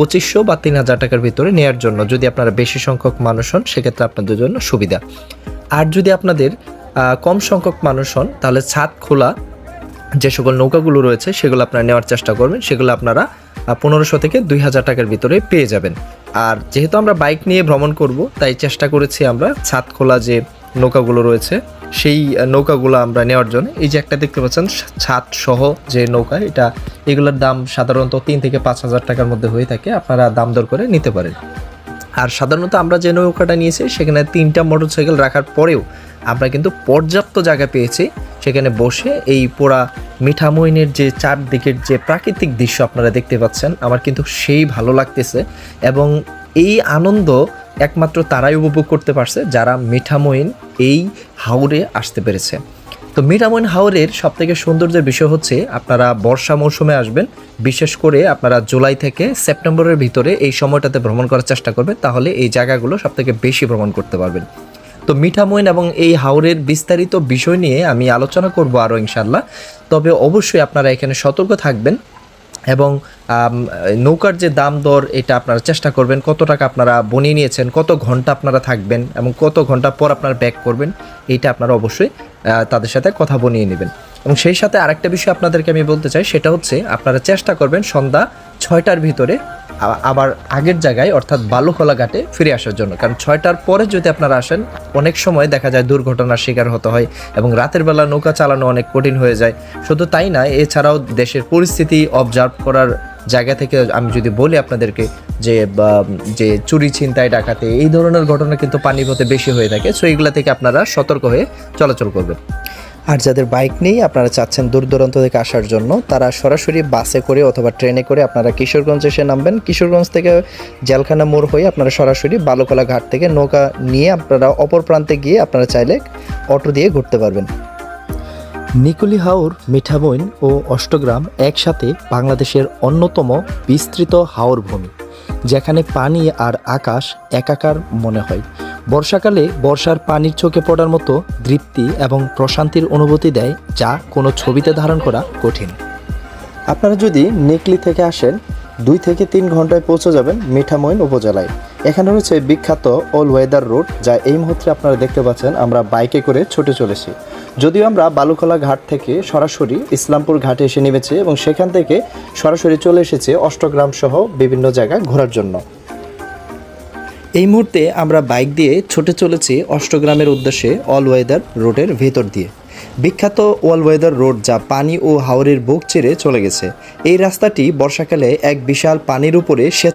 পঁচিশশো বা তিন হাজার টাকার ভিতরে নেওয়ার জন্য যদি আপনারা বেশি সংখ্যক মানুষ হন, সেক্ষেত্রে আপনাদের জন্য সুবিধা। আর যদি আপনাদের কম সংখ্যক মানুষ হন, তাহলে ছাদ খোলা, যে সকল নৌকাগুলো রয়েছে, সেগুলো আপনারা নেওয়ার চেষ্টা করবেন। সেগুলো আপনারা পনেরোশো থেকে দুই হাজার টাকার ভিতরে পেয়ে যাবেন। আর যেহেতু আমরা বাইক নিয়ে ভ্রমণ করব, তাই চেষ্টা করেছি আমরা ছাদ খোলা যে নৌকাগুলো রয়েছে সেই নৌকাগুলো আমরা নেওয়ার জন্য। এই যে একটা দেখতে পাচ্ছেন ছাদ সহ যে নৌকা, এটা, এগুলোর দাম সাধারণত তিন থেকে পাঁচ হাজার টাকার মধ্যে হয়ে থাকে। আপনারা দাম দর করে নিতে পারেন। আর সাধারণত আমরা যে নৌকাটা নিয়েছি, সেখানে তিনটা মোটরসাইকেল রাখার পরেও আমরা কিন্তু পর্যাপ্ত জায়গা পেয়েছি। সেখানে বসে এই পোড়া মিঠামইনের যে চারদিকের যে প্রাকৃতিক দৃশ্য আপনারা দেখতে পাচ্ছেন, আমার কিন্তু সেই ভালো লাগতেছে। এবং এই আনন্দ একমাত্র তারাই উপভোগ করতে পারছে, যারা মিঠামইন এই হাওরে আসতে পেরেছে। তো মিঠামইন হাওরের সব থেকে সৌন্দর্যের বিষয় হচ্ছে, আপনারা বর্ষা মৌসুমে আসবেন, বিশেষ করে আপনারা জুলাই থেকে সেপ্টেম্বরের ভিতরে এই সময়টাতে ভ্রমণ করার চেষ্টা করবেন, তাহলে এই জায়গাগুলো সব থেকে বেশি ভ্রমণ করতে পারবেন। তো মিঠামইন এবং এই হাওরের বিস্তারিত বিষয় নিয়ে আমি আলোচনা করব আরও ইনশাল্লাহ তবে অবশ্যই আপনারা এখানে সতর্ক থাকবেন এবং নৌকার যে দাম দর, এটা আপনারা চেষ্টা করবেন। কত টাকা আপনারা বনিয়ে নিয়েছেন, কত ঘণ্টা আপনারা থাকবেন এবং কত ঘণ্টা পর আপনারা ব্যাক করবেন, এইটা আপনারা অবশ্যই তাদের সাথে কথা বনিয়ে নেবেন। এবং সেই সাথে আরেকটা বিষয় আপনাদেরকে আমি বলতে চাই, সেটা হচ্ছে আপনারা চেষ্টা করবেন সন্ধ্যা ছয়টার ভিতরে আবার আগের জায়গায়, অর্থাৎ বালুখোলা ঘাটে ফিরে আসার জন্য। কারণ ছয়টার পরে যদি আপনারা আসেন, অনেক সময় দেখা যায় দুর্ঘটনার শিকার হতে হয় এবং রাতের বেলা নৌকা চালানো অনেক কঠিন হয়ে যায়। শুধু তাই না, এছাড়াও দেশের পরিস্থিতি অবজার্ভ করার জায়গা থেকে আমি যদি বলি আপনাদেরকে যে যে চুরি, ছিনতাই, ডাকাতে, এই ধরনের ঘটনা কিন্তু পানিপথে বেশি হয়ে থাকে। সো এইগুলা থেকে আপনারা সতর্ক হয়ে চলাচল করবেন। আর যাদের বাইক নেই, আপনারা চাচ্ছেন দূর দূরান্ত থেকে আসার জন্য, তারা সরাসরি বাসে করে অথবা ট্রেনে করে আপনারা কিশোরগঞ্জ এসে নামবেন। কিশোরগঞ্জ থেকে জেলখানা মোড় হয়ে আপনারা সরাসরি বালুকলা ঘাট থেকে নৌকা নিয়ে আপনারা অপর প্রান্তে গিয়ে আপনারা চাইলে অটো দিয়ে ঘুরতে পারবেন। নিকুলি হাওর, মিঠামইন ও অষ্টগ্রাম একসাথে বাংলাদেশের অন্যতম বিস্তৃত হাওর ভূমি, যেখানে পানি আর আকাশ একাকার মনে হয়। বর্ষাকালে বর্ষার পানির চোখে পড়ার মতো তৃপ্তি এবং প্রশান্তির অনুভূতি দেয় যা কোনো ছবিতে ধারণ করা কঠিন। আপনারা যদি নেকলি থেকে আসেন, দুই থেকে তিন ঘন্টায় পৌঁছে যাবেন মিঠামইন উপজেলায়। এখানে রয়েছে বিখ্যাত অল ওয়েদার রোড যা এই মুহূর্তে আপনারা দেখতে পাচ্ছেন, আমরা বাইকে করে ছুটে চলেছি। যদিও আমরা বালুখলা ঘাট থেকে সরাসরি ইসলামপুর ঘাটে এসে নেমেছি এবং সেখান থেকে সরাসরি চলে এসেছে অষ্টগ্রাম সহ বিভিন্ন জায়গায় ঘোরার জন্য। এই মুহূর্তে আমরা বাইক দিয়ে ছুটে চলেছি অষ্টগ্রামের উদ্দেশ্যে অল ওয়েদার রোডের ভেতর দিয়ে। বিখ্যাত অল ওয়েদার রোড যা পানি ও হাওরের বুক চেড়ে চলে গেছে। এই রাস্তাটি বর্ষাকালে এক বিশাল পানির উপরে